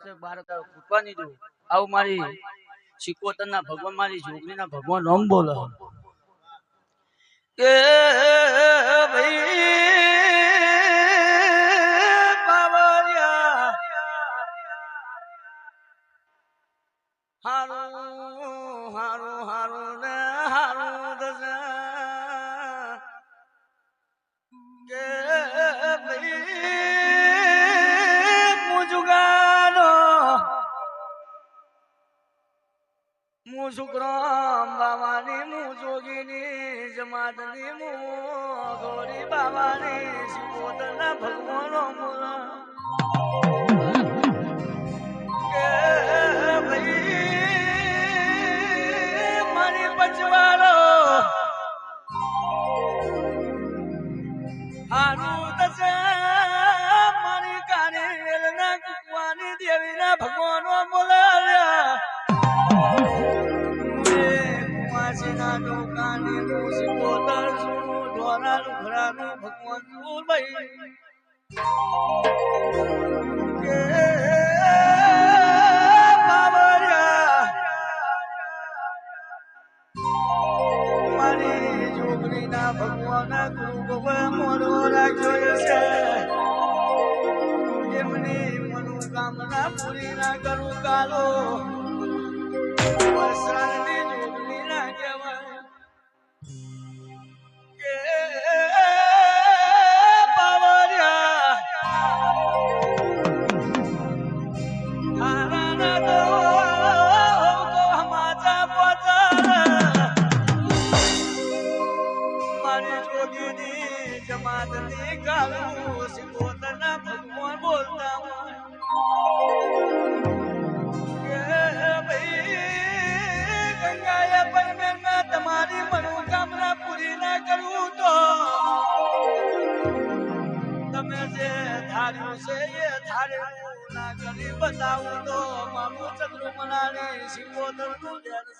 બાર ફૂટવાની દઉં આવું મારી સિકોતર ના ભગવાન, મારી જોગણી ના ભગવાન નામ બોલો કે ભાઈ હારું હારું હારું ને હારું દસા મુ બાબાની બાવાની મુ જોગીની, જમાતની મુ ગોરી બાવાની શિવોતરના ભગવાનો મારી પચવાળો હારું દશા મારી કુકવાની દેવીના ભગવાનો બોલાવ્યા ભગવાન ગુરુ મોરો રાખ્યો છે. એમની મનોકામના પૂરી ના કરું કાલો. વસરાની મનાની સિકોતરનું ધ્યાન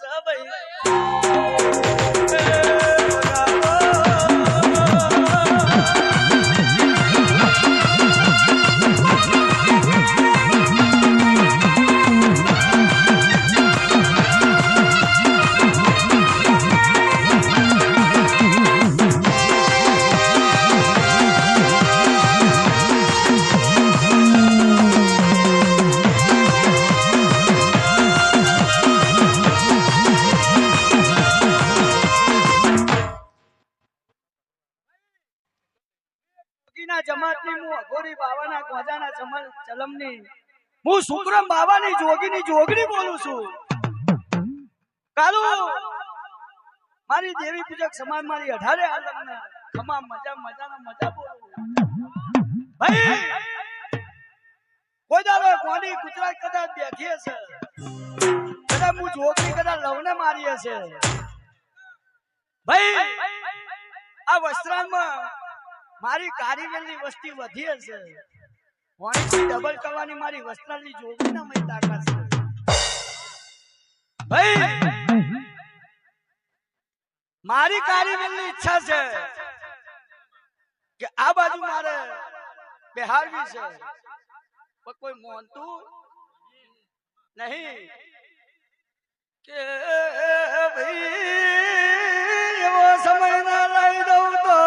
ચલમની. હું શુક્રમ બાવાની જોગીની જોગણી બોલું છું. કાલુ, મારી દેવી પૂજક સમાજ મારી અઢારે આલમના. મજા, મજાના મજા બોલું. ભાઈ, કોઈ દાડો કોની ગુજરાત કદાચ બેઠી હશે. કદાચ હું જોગણી કદાચ લવને મારી હશે. ભાઈ, આ વસ્ત્રામાં મારી કારીગરની વસ્તી વધી હશે. વાણીથી ડબલ કરવાની મારી વસ્ત્રાની જોગણીના મય તાકાત છે. ભાઈ, મારી કારીગરની ઈચ્છા છે કે આ બાજુ મારે બિહારવી છે. કોઈ મોનતું નહીં કે, ભાઈ, એવો સમય ના લઈ દઉં તો.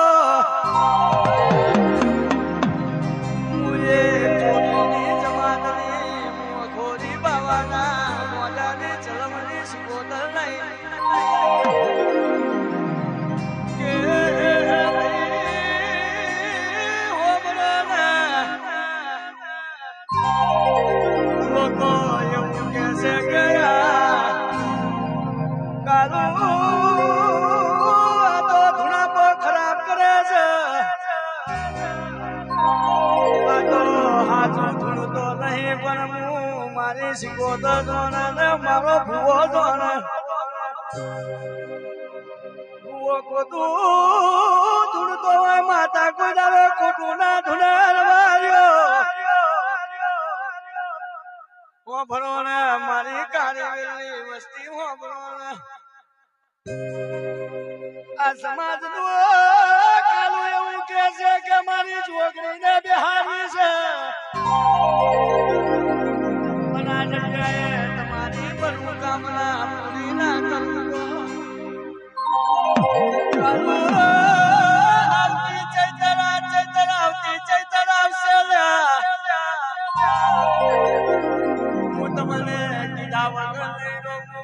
જોને ને મારો ભૂવો જોને. ભૂવો કોતું ધૂણતો હોય માતા કોઈ દાડો ખોટું ના ધૂણા વાર્યો હોભળો ને મારી કાળી વસ્તી હોભળો ને આ સમાજનું કાલુ એવું કે છે કે મારી છોકરીને બિહારી છે.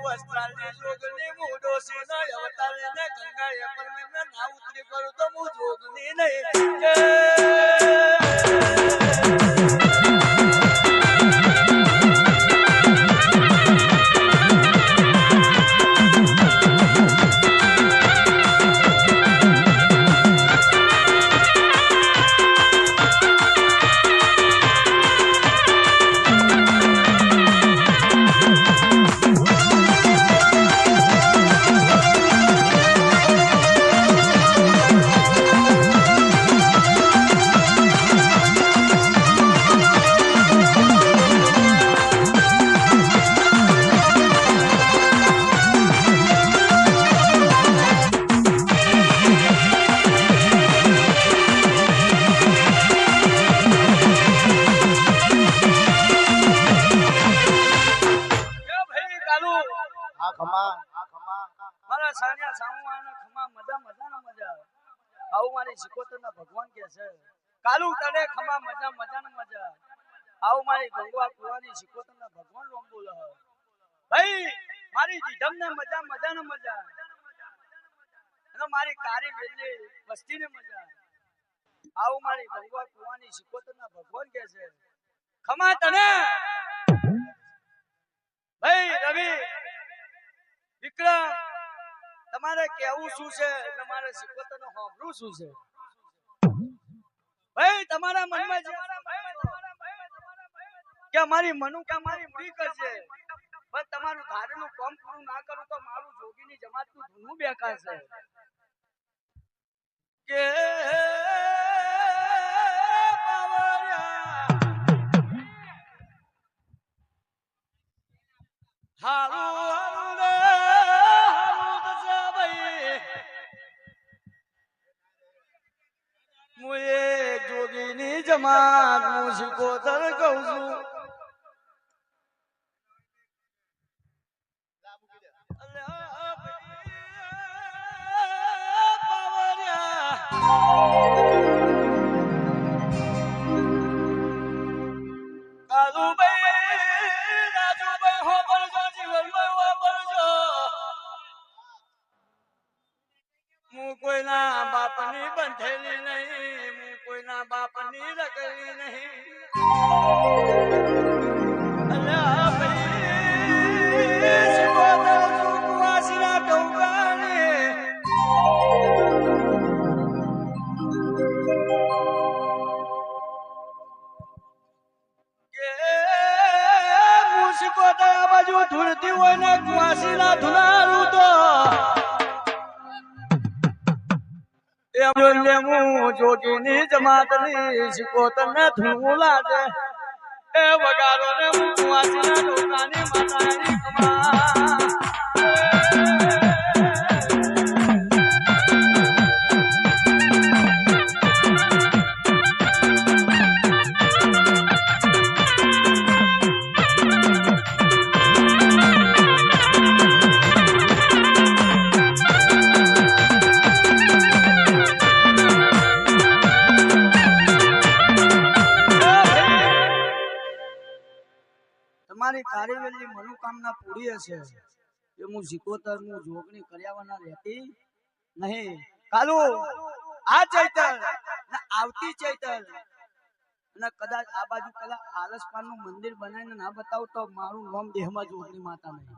વસ્ત્રાલની જોગણી, હું ડોશીનો અવતારીને ગંગાએ પરમેને ના ઉતરી કરું તો હું જોગની નહીં. ખમા. મારા સાનિયા સામુઆના મજા આવું. મારી સિકોતરના ભગવાન કે છે. ભગવાન કે છે. ખમા તને. ભાઈ, રવિ વિક્રમ, તમારે કેવું શું છે? તમારે સિકોતરનો હોંભળવું શું છે? ભાઈ, તમારા મનમાં જે કે અમારી મનુ કે અમારી પૂરી કરશે પણ તમારું ધારેલું કામ પૂરું ના કરું તો મારું જોગીની જમાતનું ધૂનું બેકાશે. કે હારું જમાત હું કહું છું. બાપની નહીં બાજુ ધૂળતી હોય ને કુવાસીના ધુલારું તો જોઈને હું જોગીની જમાતની તને ધૂળવું લાગે એ વગાડો ને હું કુવાસીના ડોકાની માતાની કમા તમારી કારીવેલી મનોકામના પૂરી હશે. એ હું સિકોતર હું જોગણી કર્યાવાના રહેતી નહીં. કાલુ, આ ચૈતર, ને આવતી ચૈતર. અને કદાચ આ બાજુ પેલા આલસપાનનું મંદિર બનાવીને ના બતાવ તો મારું નામ દેહમાં જોગણી માતા નહીં.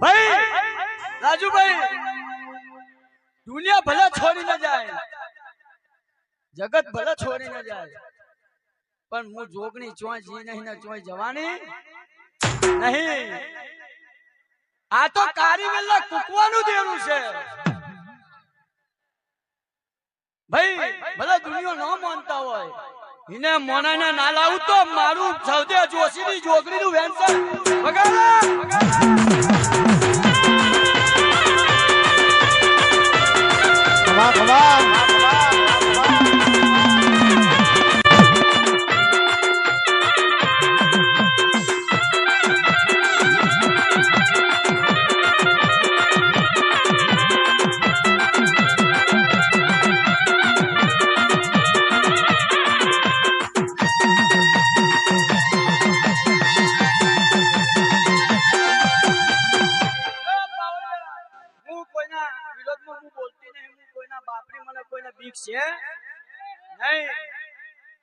ભાઈ, રાજુભાઈ, દુનિયા ભલે છોડી ન જાય, જગત ભલે ન જાય પણ હું જોગણી ચોય જી નહીં ને ચોય જવાની નહીં. આ તો કારી વેલા કૂકવાનું દેવું છે. ભાઈ ભલે દુનિયા ન માનતા હોય એને મોનાને ના લાવું તો મારું સૌદે જોશીની જોગણીનું વેન્સર વગાડો. ખમા છે? નહીં.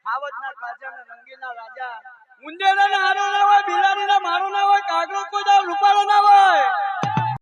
હાવતના કાજાના રંગીલા રાજા. ઉંદેડાના હારો ના હોય, બિલાડીના મારો ના હોય, કાગડો કોઈ દાવ ના હોય.